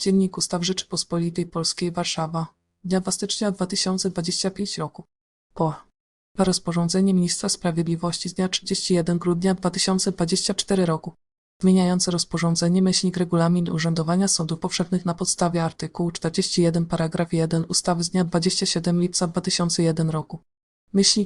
Dziennik Ustaw Rzeczypospolitej Polskiej Warszawa. Dnia 2 stycznia 2025 roku. Po. Rozporządzenie Ministra Sprawiedliwości z dnia 31 grudnia 2024 roku. Zmieniające rozporządzenie myślnik regulamin urzędowania sądów powszechnych na podstawie artykułu 41 paragraf 1 ustawy z dnia 27 lipca 2001 roku.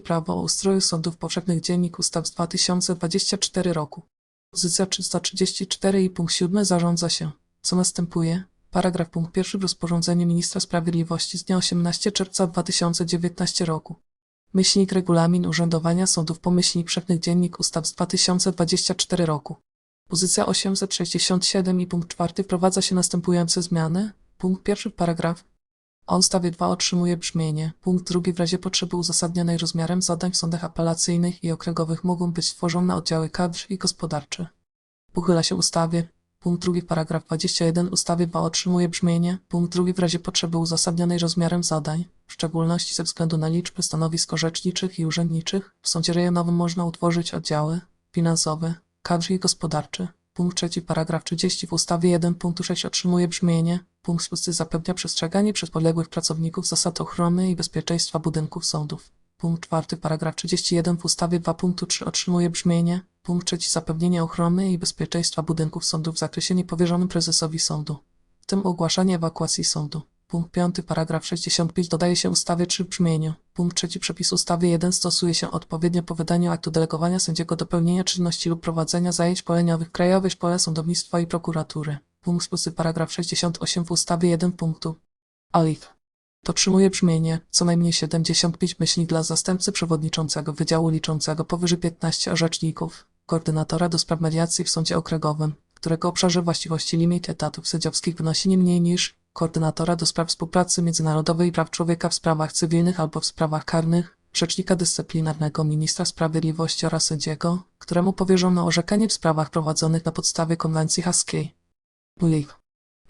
Prawo o ustroju sądów powszechnych dziennik ustaw z 2024 roku. Pozycja 334 i punkt 7 zarządza się. Co następuje? Paragraf punkt pierwszy w rozporządzeniu Ministra Sprawiedliwości z dnia 18 czerwca 2019 roku. Myślnik regulamin urzędowania sądów pomyślnik wszechnych dziennik ustaw z 2024 roku. Pozycja 867 i punkt 4 wprowadza się następujące zmiany. Punkt pierwszy paragraf o ustawie 2 otrzymuje brzmienie. Punkt drugi w razie potrzeby uzasadnionej rozmiarem zadań w sądach apelacyjnych i okręgowych mogą być tworzone oddziały kadr i gospodarcze. Uchyla się ustawie. Punkt drugi paragraf 21 ustawy 2 otrzymuje brzmienie. Punkt drugi w razie potrzeby uzasadnionej rozmiarem zadań, w szczególności ze względu na liczbę stanowisk orzeczniczych i urzędniczych, w sądzie rejonowym można utworzyć oddziały finansowe, kadr i gospodarczy. Punkt trzeci paragraf 30 w ustawie 1 punktu 6 otrzymuje brzmienie. Punkt szósty zapewnia przestrzeganie przez podległych pracowników zasad ochrony i bezpieczeństwa budynków sądów. Punkt czwarty paragraf 31 w ustawie 2 punktu 3 otrzymuje brzmienie. Punkt trzeci zapewnienie ochrony i bezpieczeństwa budynków sądów w zakresie niepowierzonym prezesowi sądu, w tym ogłaszanie ewakuacji sądu. Punkt 5 paragraf 65 dodaje się ustawie 3 w brzmieniu. Punkt 3 przepis ustawy 1 stosuje się odpowiednio po wydaniu aktu delegowania sędziego do pełnienia czynności lub prowadzenia zajęć szkoleniowych Krajowej Szkole Sądownictwa i Prokuratury. Punkt 6 paragraf 68 w ustawie 1 punktu. Alif. Dotrzymuje brzmienie. Co najmniej 75 myśli dla zastępcy przewodniczącego wydziału liczącego powyżej 15 orzeczników, koordynatora do spraw mediacji w sądzie okręgowym, którego obszarze właściwości limit etatów sędziowskich wynosi nie mniej niż koordynatora do spraw współpracy międzynarodowej i praw człowieka w sprawach cywilnych albo w sprawach karnych, rzecznika dyscyplinarnego ministra sprawiedliwości oraz sędziego, któremu powierzono orzekanie w sprawach prowadzonych na podstawie konwencji haskiej.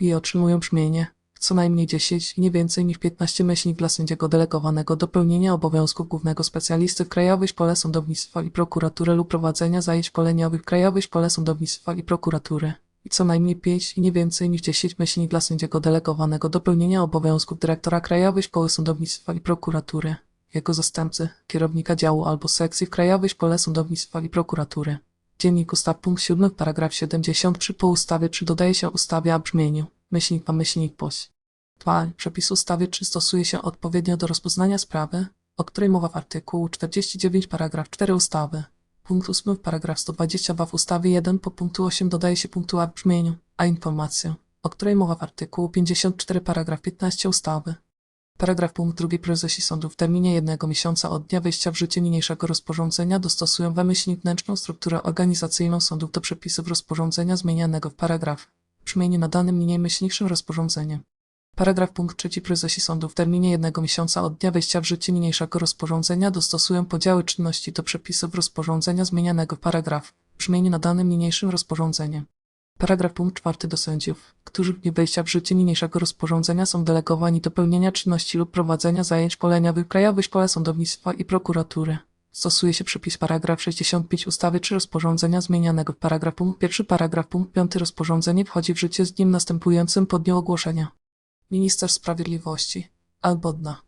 I otrzymują brzmienie co najmniej 10 i nie więcej niż 15 myślnik dla sędziego delegowanego do pełnienia obowiązków głównego specjalisty w Krajowej Szkole Sądownictwa i Prokuratury lub prowadzenia zajęć szkoleniowych w Krajowej Szkole Sądownictwa i Prokuratury. I co najmniej 5 i nie więcej niż 10 myślnik dla sędziego delegowanego do pełnienia obowiązków dyrektora Krajowej Szkoły Sądownictwa i Prokuratury, jego zastępcy, kierownika działu albo sekcji w Krajowej Szkole Sądownictwa i Prokuratury. Dziennik ustaw punkt 7 paragraf 73 po ustawie 3 dodaje się ustawie a brzmieniu myślnik ma myślnik poś. 2. Przepis ustawy 3 stosuje się odpowiednio do rozpoznania sprawy, o której mowa w artykułu 49 paragraf 4 ustawy. Punkt 8 paragraf 122 w ustawie 1 po punktu 8 dodaje się punktu a w brzmieniu, a informację, o której mowa w artykułu 54 paragraf 15 ustawy. Paragraf punkt 2 prezesi sądu w terminie jednego miesiąca od dnia wejścia w życie niniejszego rozporządzenia dostosują wymyślnik wnętrzną strukturę organizacyjną sądów do przepisów rozporządzenia zmienianego w paragraf brzmieniu nadanym niniej myślniejszym rozporządzeniem. Paragraf punkt trzeci prezesi sądu w terminie jednego miesiąca od dnia wejścia w życie niniejszego rozporządzenia dostosują podziały czynności do przepisów rozporządzenia zmienianego paragraf w brzmieniu nadanym niniejszym rozporządzeniem. Paragraf punkt czwarty do sędziów, którzy w dniu wejścia w życie niniejszego rozporządzenia są delegowani do pełnienia czynności lub prowadzenia zajęć szkoleniowych w Krajowej Szkole Sądownictwa i Prokuratury. Stosuje się przepis paragraf 65 ustawy czy rozporządzenia zmienianego w paragraf punkt pierwszy paragraf punkt 5 rozporządzenie wchodzi w życie z dniem następującym po dniu ogłoszenia. Minister Sprawiedliwości albo dna.